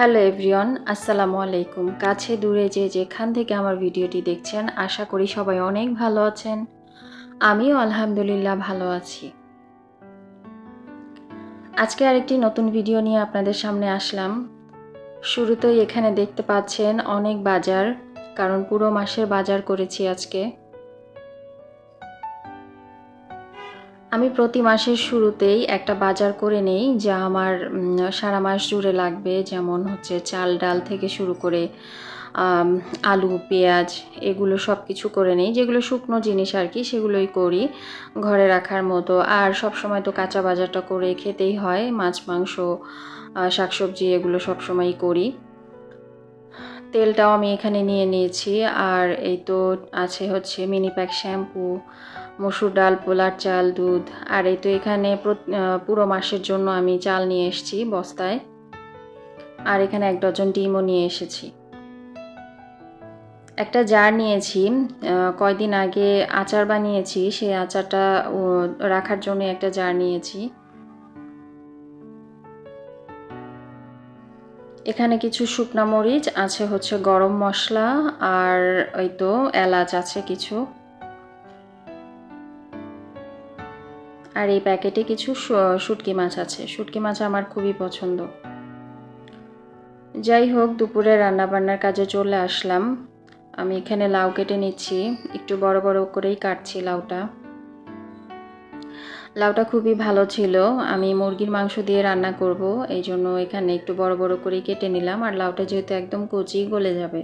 Hello everyone, আসসালামু আলাইকুম। কাছে দূরে যে যেখান থেকে আমার ভিডিওটি দেখছেন, আশা করি সবাই অনেক ভালো আছেন। আমিও আলহামদুলিল্লাহ ভালো আছি। আজকে আরেকটি নতুন ভিডিও নিয়ে আপনাদের সামনে আসলাম। শুরুতেই এখানে দেখতে পাচ্ছেন অনেক বাজার, কারণ পুরো মাসের বাজার করেছি আজকে। আমি প্রতি মাসের শুরুতেই একটা বাজার করে নেই যা আমার সারা মাস জুড়ে লাগবে। যেমন হচ্ছে চাল ডাল থেকে শুরু করে আলু, পেঁয়াজ এগুলো সব কিছু করে নেই। যেগুলো শুকনো জিনিস আর কি, সেগুলোই করি ঘরে রাখার মতো। আর সব সময় তো কাঁচা বাজারটা করে খেতেই হয়। মাছ, মাংস শাকসবজি এগুলো সব সময়ই করি। তেলটাও আমি এখানে নিয়ে নিয়েছি। আর এই তো আছে হচ্ছে মিনি প্যাক শ্যাম্পু মসুর ডাল, পোলার চাল, দুধ। আর এই তো এখানে পুরো মাসের জন্য আমি চাল নিয়ে এসেছি বস্তায়। আর এখানে এক ডজন ডিমও নিয়ে এসেছি। একটা জার নিয়েছি কয়দিন আগে আচার বানিয়েছি, সেই আচারটা রাখার জন্য একটা জার নিয়েছি। এখানে কিছু শুকনা মরিচ, আছে হচ্ছে গরম মশলা, আর ওই তো এলাচ আছে কিছু। আর এই প্যাকেটে কিছু শুটকি মাছ আছে। শুটকি মাছ আমার খুবই পছন্দ। যাই হোক, দুপুরে রান্নাবান্নার কাজে চলে আসলাম। আমি এখানে লাউ কেটে নিচ্ছি। একটু বড় বড় করেই কাটছি লাউটা। লাউটা খুবই ভালো ছিল। আমি মুরগির মাংস দিয়ে রান্না করব। এই জন্য এখানে একটু বড় বড় করেই কেটে নিলাম। আর লাউটা যেহেতু একদম কচি গলে যাবে,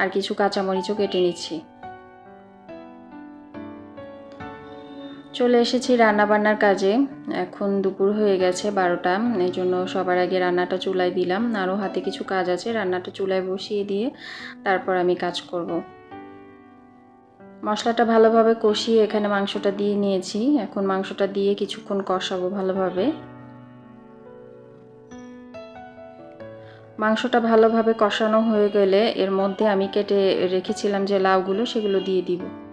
আর কিছু কাঁচামরিচও কেটে নিচ্ছি। চলে এসেছি রান্না বান্নার কাজে। এখন দুপুর হয়ে গেছে বারোটা। এই জন্য সবার আগে রান্নাটা চুলায় দিলাম। আরও হাতে কিছু কাজ আছে, রান্নাটা চুলায় বসিয়ে দিয়ে তারপর আমি কাজ করব। মশলাটা ভালোভাবে কষিয়ে এখানে মাংসটা দিয়ে নিয়েছি। এখন মাংসটা দিয়ে কিছুক্ষণ কষাবো ভালোভাবে। মাংসটা ভালোভাবে কষানো হয়ে গেলে এর মধ্যে আমি কেটে রেখেছিলাম যে লাউগুলো, সেগুলো দিয়ে দিব।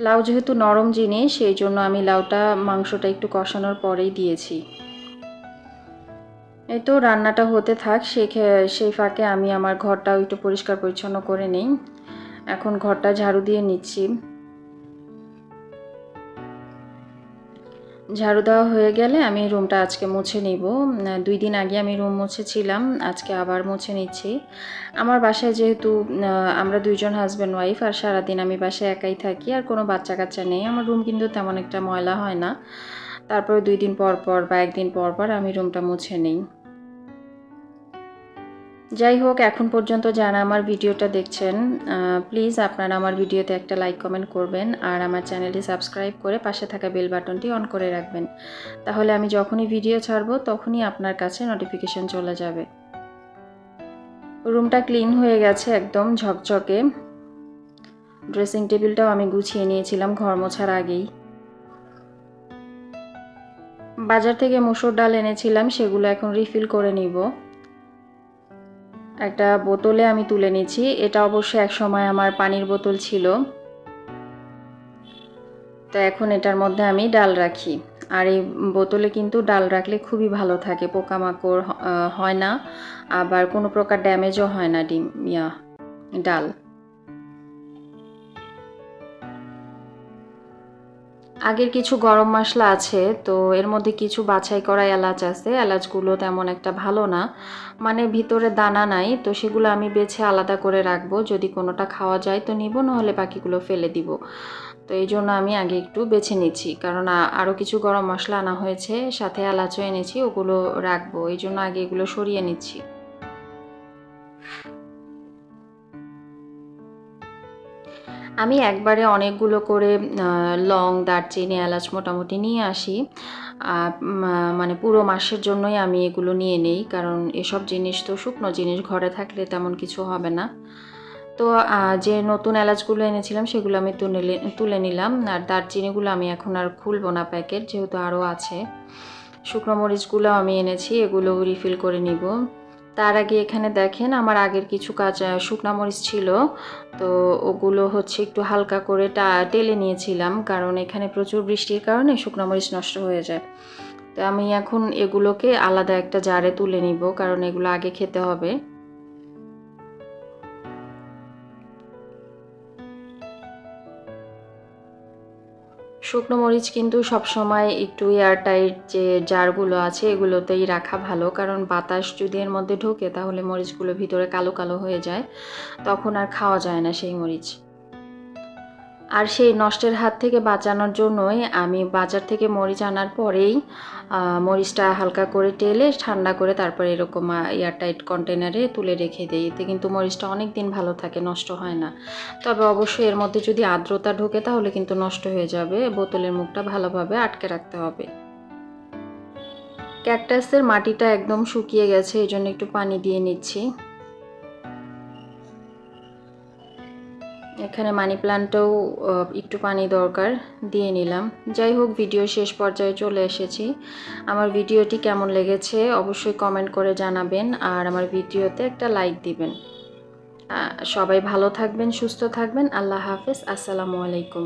লাউ যেহেতু নরম জিনিস, সেই জন্য আমি লাউটা মাংসটা একটু কষানোর পরেই দিয়েছি। এই তো রান্নাটা হতে থাক সেই সেই ফাঁকে আমি আমার ঘরটাও একটু পরিষ্কার পরিচ্ছন্ন করে নিই। এখন ঘরটা ঝাড়ু দিয়ে নিচ্ছি। ঝাড়ু দেওয়া হয়ে গেলে আমি রুমটা আজকে মুছে নিব। দুই দিন আগে আমি রুম মুছেছিলাম, আজকে আবার মুছে নিচ্ছি। আমার বাসায় যেহেতু আমরা দুইজন হাজব্যান্ড ওয়াইফ আর সারাদিন আমি বাসায় একাই থাকি, আর কোনো বাচ্চা কাচ্চা নেই, আমার রুম কিন্তু তেমন একটা ময়লা হয় না। তারপরে দুই দিন পর পর বা একদিন পর পর আমি রুমটা মুছে নিই। যাই হোক, এখন পর্যন্ত যারা আমার ভিডিওটা দেখছেন প্লিজ আপনারা আমার ভিডিওতে একটা লাইক কমেন্ট করবেন আর আমার চ্যানেলটি সাবস্ক্রাইব করে পাশে থাকা বেল বাটনটি অন করে রাখবেন। তাহলে আমি যখনই ভিডিও ছাড়বো, তখনই আপনার কাছে নোটিফিকেশন চলে যাবে। রুমটা ক্লিন হয়ে গেছে একদম ঝকঝকে। ড্রেসিং টেবিলটাও আমি গুছিয়ে নিয়েছিলাম ঘর মোছার আগেই। বাজার থেকে মুসুর ডাল এনেছিলাম, সেগুলো এখন রিফিল করে নিব। একটা বোতলে আমি তুলে নিয়েছি। এটা অবশ্য এক সময় আমার পানির বোতল ছিল। তো এখন এটার মধ্যে আমি ডাল রাখি। আর এই বোতলে কিন্তু ডাল রাখলে খুবই ভালো থাকে, পোকামাকড় হয় না। আবার কোনো প্রকার ড্যামেজও হয় না ডিম, ইয়া, ডাল। আগের কিছু গরম মশলা আছে, তো এর মধ্যে কিছু বাছাই করা এলাচ আছে। এলাচগুলো তেমন একটা ভালো না মানে ভিতরে দানা নাই, তো সেগুলো আমি বেছে আলাদা করে রাখব। যদি কোনোটা খাওয়া যায় তো নিব, নাহলে বাকিগুলো ফেলে দিব। তো এই জন্য আমি আগে একটু বেছে নিচ্ছি, কারণ আরও কিছু গরম মশলা আনা হয়েছে, সাথে এলাচও এনেছি, ওগুলো রাখব। এই জন্য আগে এগুলো সরিয়ে নিচ্ছি। আমি একবারে অনেকগুলো করে লং দারচিনি, এলাচ মোটামুটি নিয়ে আসি। মানে পুরো মাসের জন্যই আমি এগুলো নিয়ে নেই, কারণ এসব জিনিস তো শুকনো জিনিস, ঘরে থাকলে তেমন কিছু হবে না। তো যে নতুন এলাচগুলো এনেছিলাম, সেগুলো আমি তুলে তুলে নিলাম। আর দারচিনিগুলো আমি এখন আর খুলবো না প্যাকেট, যেহেতু আরও আছে। শুকনো মরিচগুলো আমি এনেছি, এগুলো রিফিল করে নিব। তার আগে এখানে দেখেন আমার আগের কিছু কাজ শুকনা মরিচ ছিল। তো ওগুলো হচ্ছে একটু হালকা করে টা, টেলে নিয়েছিলাম কারণ এখানে প্রচুর বৃষ্টির কারণে শুকনা মরিচ নষ্ট হয়ে যায়। তো আমি এখন এগুলোকে আলাদা একটা জারে তুলে নিব কারণ এগুলো আগে খেতে হবে। শুকনো মরিচ কিন্তু সবসময় একটু এয়ারটাইট যে জারগুলো আছে, এগুলোতেই রাখা ভালো। কারণ বাতাস যদি এর মধ্যে ঢোকে, তাহলে মরিচগুলো ভিতরে কালো কালো হয়ে যায়। তখন আর খাওয়া যায় না সেই মরিচ। আর সেই নষ্টের হাত থেকে বাঁচানোর জন্যই আমি বাজার থেকে মরিচ আনার পরেই মরিচটা হালকা করে টেলে, ঠান্ডা করে তারপরে এরকম এয়ারটাইট কন্টেনারে তুলে রেখে দিই। এতে কিন্তু মরিচটা অনেক দিন ভালো থাকে, নষ্ট হয় না। তবে অবশ্যই এর মধ্যে যদি আর্দ্রতা ঢোকে তাহলে কিন্তু নষ্ট হয়ে যাবে। বোতলের মুখটা ভালোভাবে আটকে রাখতে হবে। ক্যাকটাসের মাটিটা একদম শুকিয়ে গেছে এই জন্য একটু পানি দিয়ে নিচ্ছি। এখানে মানি প্লান্টও একটু পানি দরকার, দিয়ে নিলাম। যাই হোক ভিডিও শেষ পর্যায়ে চলে এসেছি। আমার ভিডিওটি কেমন লেগেছে অবশ্যই কমেন্ট করে জানাবেন, আর আমার ভিডিওতে একটা লাইক দিবেন। সবাই ভালো থাকবেন, সুস্থ থাকবেন। আল্লাহ হাফেজ। আসসালামু আলাইকুম।